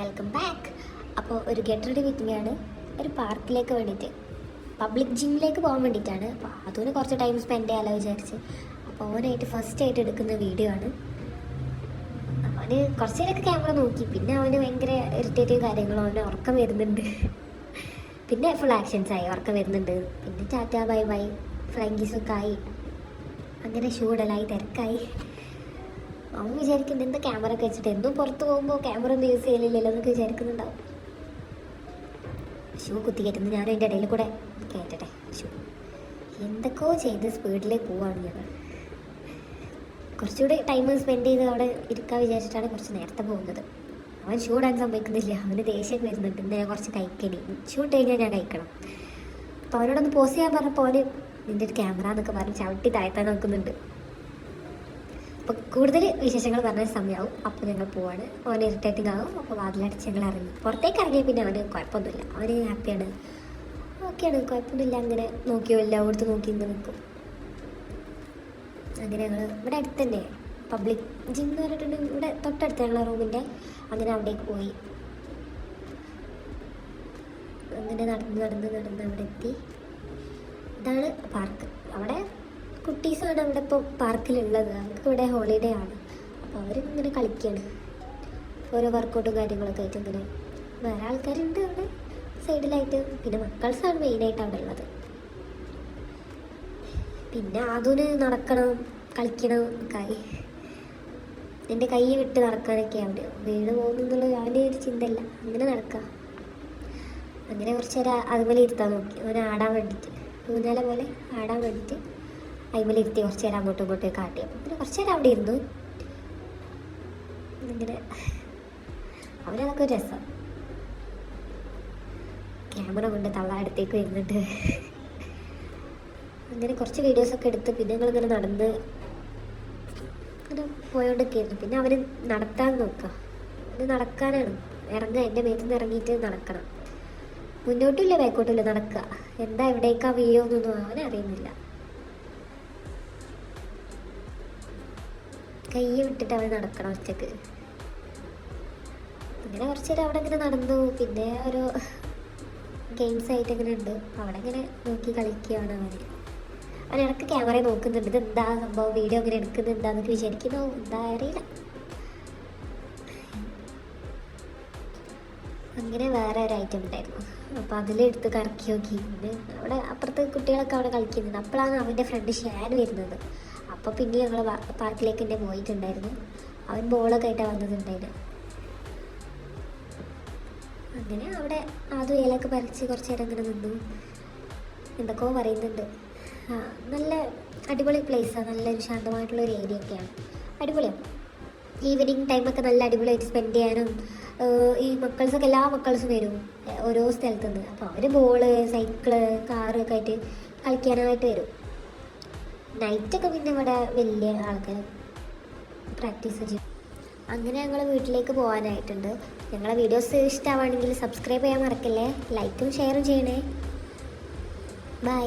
Welcome back അപ്പോൾ ഒരു get ready with ആണ്. ഒരു പാർക്കിലേക്ക് വേണ്ടിയിട്ട്. പബ്ലിക് ജിമ്മിലേക്ക് പോകാൻ വേണ്ടിയിട്ടാണ്. അപ്പോൾ അതിന് കുറച്ച് ടൈം സ്പെൻഡ് ചെയ്യാമല്ലോ വിചാരിച്ച്. അപ്പോൾ അവനായിട്ട് ഫസ്റ്റ് ആയിട്ട് എടുക്കുന്ന വീഡിയോ ആണ്. അവന് കുറച്ച് നേരമൊക്കെ ക്യാമറ നോക്കി. പിന്നെ അവന് ഭയങ്കര ഇറിറ്റേറ്റീവ് കാര്യങ്ങളും അവന് ഉറക്കം വരുന്നുണ്ട്. പിന്നെ ഫുൾ ആക്ഷൻസ് ആയി. ഉറക്കം വരുന്നുണ്ട്. പിന്നെ ടാറ്റ ബൈ ബൈ. ഫ്ലൈങ്കീസൊക്കെ ആയി. അങ്ങനെ ഷൂഡലായി തിരക്കായി. അവൻ വിചാരിക്കുന്നത് എന്താ ക്യാമറ ഒക്കെ വെച്ചിട്ട്? എന്നും പുറത്ത് പോകുമ്പോൾ ക്യാമറ ഒന്നും യൂസ് ചെയ്യലില്ലല്ലോ എന്നൊക്കെ വിചാരിക്കുന്നുണ്ടാവും. ഷൂ കുത്തി കയറ്റുന്നു. ഞാൻ അതിന്റെ ഇടയിൽ കൂടെ കയറ്റട്ടെ. ഷൂ എന്തൊക്കെയോ ചെയ്ത് സ്പീഡിൽ പോവാണ് ഞങ്ങൾ കുറച്ചുകൂടി ടൈം സ്പെൻഡ് ചെയ്ത് അവിടെ ഇരിക്കാൻ വിചാരിച്ചിട്ടാണ് കുറച്ച് നേരത്തെ പോകുന്നത്. അവൻ ഷൂ ഇടാൻ സമ്മതിക്കുന്നില്ല. അവന് ദേഷ്യം വരുന്നുണ്ട്. ഞാൻ കുറച്ച് കഴിക്കണി. ഷൂ കഴിഞ്ഞാൽ ഞാൻ കഴിക്കണം. അപ്പോൾ അവനോടൊന്ന് പോസ് ചെയ്യാൻ പറഞ്ഞപ്പോൾ അവന് നിന്റെ ഒരു ക്യാമറ എന്നൊക്കെ പറഞ്ഞ് ചവിട്ടി താഴ്ത്താൻ നോക്കുന്നുണ്ട്. അപ്പോൾ കൂടുതൽ വിശേഷങ്ങൾ പറഞ്ഞ സമയമാവും അപ്പോൾ ഞങ്ങൾ പോവാണ്. അവന് ഇറിറ്റേറ്റിംഗ് ആകും അപ്പോൾ വാതിലടിച്ച് ഞങ്ങൾ ഇറങ്ങി. പുറത്തേക്ക് ഇറങ്ങിയ പിന്നെ അവന് കുഴപ്പമൊന്നുമില്ല. അവന് ഹാപ്പിയാണ് ഓക്കെയാണ് കുഴപ്പമൊന്നുമില്ല. അങ്ങനെ നോക്കിയോ ഇല്ല അവിടുത്തെ നോക്കി ഇന്ന് നിൽക്കും. അങ്ങനെ ഞങ്ങൾ ഇവിടെ അടുത്ത് തന്നെ. പബ്ലിക് ജിം എന്ന് പറഞ്ഞിട്ടുണ്ട്. ഇവിടെ തൊട്ടടുത്ത് ഞങ്ങളെ റൂമിന്റെ അങ്ങനെ അവിടേക്ക് പോയി. അങ്ങനെ നടന്ന് നടന്ന് നടന്ന് അവിടെ എത്തി. ഇതാണ് പാർക്ക് അവിടെ കുട്ടീസാണ് അവിടെ ഇപ്പോൾ പാർക്കിലുള്ളത്. അവർക്ക് ഇവിടെ ഹോളിഡേ ആണ്. അപ്പോൾ അവരിങ്ങനെ കളിക്കുകയാണ് ഓരോ വർക്കൗട്ടും കാര്യങ്ങളൊക്കെ ആയിട്ട് ഇങ്ങനെ. വേറെ ആൾക്കാരുണ്ട് അവിടെ സൈഡിലായിട്ട് പിന്നെ മക്കൾസാണ് മെയിനായിട്ട് അവിടെ ഉള്ളത്. പിന്നെ അതിന് നടക്കണം കളിക്കണം ഒക്കെ എന്റെ കൈ വിട്ട് നടക്കാനൊക്കെ അവിടെ. വീണ് പോകുന്നുള്ള അവന്റെ ഒരു ചിന്തയില്ല. അങ്ങനെ നടക്കുക അങ്ങനെ കുറച്ച് അതുപോലെ ഇരുത്താൻ നോക്കി. അവനെ ആടാൻ വേണ്ടിയിട്ട് ഊഞ്ഞാല പോലെ ആടാൻ വേണ്ടിയിട്ട് അതിമേൽ ഇരുത്തി കുറച്ച് നേരം അങ്ങോട്ടും ഇങ്ങോട്ടും കാട്ടി. പിന്നെ കുറച്ച് നേരം അവിടെ ഇരുന്നു. ഇങ്ങനെ അവരതൊക്കെ ഒരു രസം. ക്യാമറ കൊണ്ട് തള്ള അടുത്തേക്ക് വരുന്നുണ്ട്. അങ്ങനെ കുറച്ച് വീഡിയോസൊക്കെ എടുത്ത് പിന്നെ ഞങ്ങളിങ്ങനെ നടന്ന് അങ്ങനെ പോയോണ്ടൊക്കെയായിരുന്നു. പിന്നെ അവർ നടത്താൻ നോക്കുക ഇത് നടക്കാനാണ്. ഇറങ്ങുക എന്റെ മേത്തിൽ നിന്ന് ഇറങ്ങിയിട്ട് നടക്കണം. മുന്നോട്ടില്ല ബാക്കോട്ടില്ല നടക്കുക എന്താ എവിടേക്കാ വീഴോന്നൊന്നും അവനെ കൈ വിട്ടിട്ട് അവൾ നടക്കണം ഒറ്റയ്ക്ക്. അങ്ങനെ കുറച്ച് നേരം അവിടെ ഇങ്ങനെ നടന്നു. പിന്നെ ഒരു ഗെയിംസ് ആയിട്ട് ഇങ്ങനെ ഉണ്ട്. അവിടെ ഇങ്ങനെ നോക്കി കളിക്കുകയാണ് അവന് അവൻ ഇടയ്ക്ക് ക്യാമറ നോക്കുന്നുണ്ട്. ഇത് എന്താ സംഭവം? വീഡിയോ ഇങ്ങനെ എടുക്കുന്നുണ്ടെന്നൊക്കെ വിചാരിക്കുന്നു. എന്താ അറിയില്ല. അങ്ങനെ വേറെ ഒരു ഐറ്റം ഉണ്ടായിരുന്നു. അപ്പോൾ അതിലെടുത്ത് കറക്കി നോക്കി. പിന്നെ അവിടെ അപ്പുറത്ത് കുട്ടികളൊക്കെ അവിടെ കളിക്കുന്നുണ്ട്. അപ്പോഴാണ് അവന്റെ ഫ്രണ്ട് ഷാൻ വരുന്നത്. അപ്പോൾ പിന്നെ ഞങ്ങൾ പാർക്കിലേക്ക് തന്നെ പോയിട്ടുണ്ടായിരുന്നു. അവൻ ബോളൊക്കെ ആയിട്ടാണ് വന്നതുണ്ടായിരുന്നു അങ്ങനെ അവിടെ ആദ്യം ഇലയൊക്കെ പറിച്ച് കുറച്ച് നേരം ഇങ്ങനെ നിന്നു. എന്തൊക്കെയോ പറയുന്നുണ്ട്. നല്ല അടിപൊളി പ്ലേസാണ് നല്ലൊരു ശാന്തമായിട്ടുള്ള ഒരു ഏരിയ ഒക്കെയാണ്. അടിപൊളിയാണ് ഈവനിങ് ടൈമൊക്കെ നല്ല അടിപൊളിയായിട്ട് സ്പെൻഡ് ചെയ്യാനും ഈ മക്കൾസൊക്കെ എല്ലാ മക്കൾസും വരും. ഓരോ സ്ഥലത്തുനിന്ന്. അപ്പോൾ അവർ ബോൾ സൈക്കിൾ കാറ് ഒക്കെ ആയിട്ട് കളിക്കാനായിട്ട് വരും. നൈറ്റൊക്കെ പിന്നെ ഇവിടെ വലിയ ആൾക്കാർ പ്രാക്ടീസ് ചെയ്യും. അങ്ങനെ ഞങ്ങൾ വീട്ടിലേക്ക് പോകാനായിട്ടുണ്ട്. ഞങ്ങളെ വീഡിയോസ് ഇഷ്ടമാണെങ്കിൽ സബ്സ്ക്രൈബ് ചെയ്യാൻ മറക്കല്ലേ? ലൈക്കും ഷെയറും ചെയ്യണേ. ബൈ